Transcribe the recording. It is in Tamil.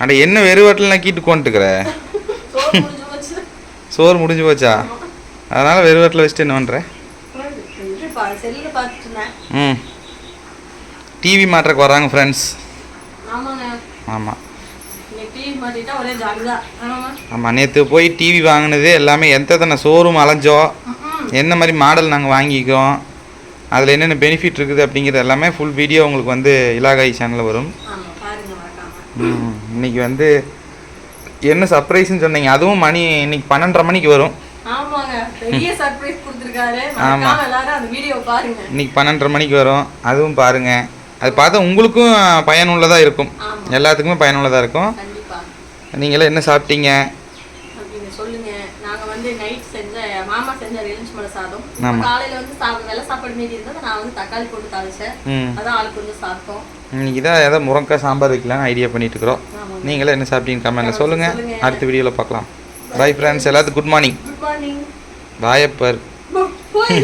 அட என்ன வெறுவாட்டில் நக்கிட்டு கொண்டுக்கிற சோறு முடிஞ்சு போச்சு. சோறு முடிஞ்சு போச்சா? அதனால் வெறுவாட்டில் வச்சுட்டு என்ன பண்ணுற இது பா- செல்லுல பார்த்துட்டு இருந்தேன். ம். டிவி மாட்டுறக்கு வராங்க ஃப்ரெண்ட்ஸ் ஆமாம் தான். ஆமாம் நேற்று போய் டிவி வாங்கினது எல்லாமே எத்தனை ஷோரூம் அலைஞ்சோம் என்ன மாதிரி மாடல் நாங்கள் வாங்கிக்கோம் அதில் என்னென்ன பெனிஃபிட் இருக்குது அப்படிங்கிறது எல்லாமே ஃபுல் வீடியோ உங்களுக்கு வந்து இலாகாய் சேனலில் வரும் ஆமாம் பாருங்க மறக்காம ம், இன்னைக்கு வந்து என்ன சர்ப்ரைஸ்னு சொன்னீங்க. அதுவும் மணி இன்னைக்கு பன்னெண்டரை மணிக்கு வரும். ஆமாங்க. பெரிய சர்ப்ரைஸ் கொடுத்துருக்காரு. ஆமா. மறக்காம எல்லாரும் அந்த வீடியோ பாருங்க. இன்னைக்கு பன்னெண்டரை மணிக்கு வரும். அதுவும் பாருங்கள் அது பார்த்தா உங்களுக்கும் பயனுள்ளதாக இருக்கும். எல்லாத்துக்குமே பயனுள்ளதாக இருக்கும். கண்டிப்பா. நீங்களே என்ன சாப்பிட்டீங்க? வந்து நைட் செஞ்ச மாமா செஞ்ச எலுமிச்சம்பழ சாதம். காலையில வந்து வெள்ளை சாப்பாடு மீதி இருந்தது நான் வந்து தக்காளி போட்டு தாளிச்சேன். அதான் ஆளுக்கு கொஞ்சம் சாப்பிட்டோம். இன்னைக்கு தான் ஏதோ முருங்கைக்காய் சாம்பார் வைக்கலாம்னு ஐடியா பண்ணிட்டு இருக்கிறோம். நீங்களே என்ன சாப்பிட்டீங்க சொல்லுங்கள் சொல்லுங்க. அடுத்த வீடியோவில் பார்க்கலாம். பை ஃப்ரெண்ட்ஸ் எல்லாத்துக்கும் குட் மார்னிங் குட் மார்னிங் பாயப்பர் போய்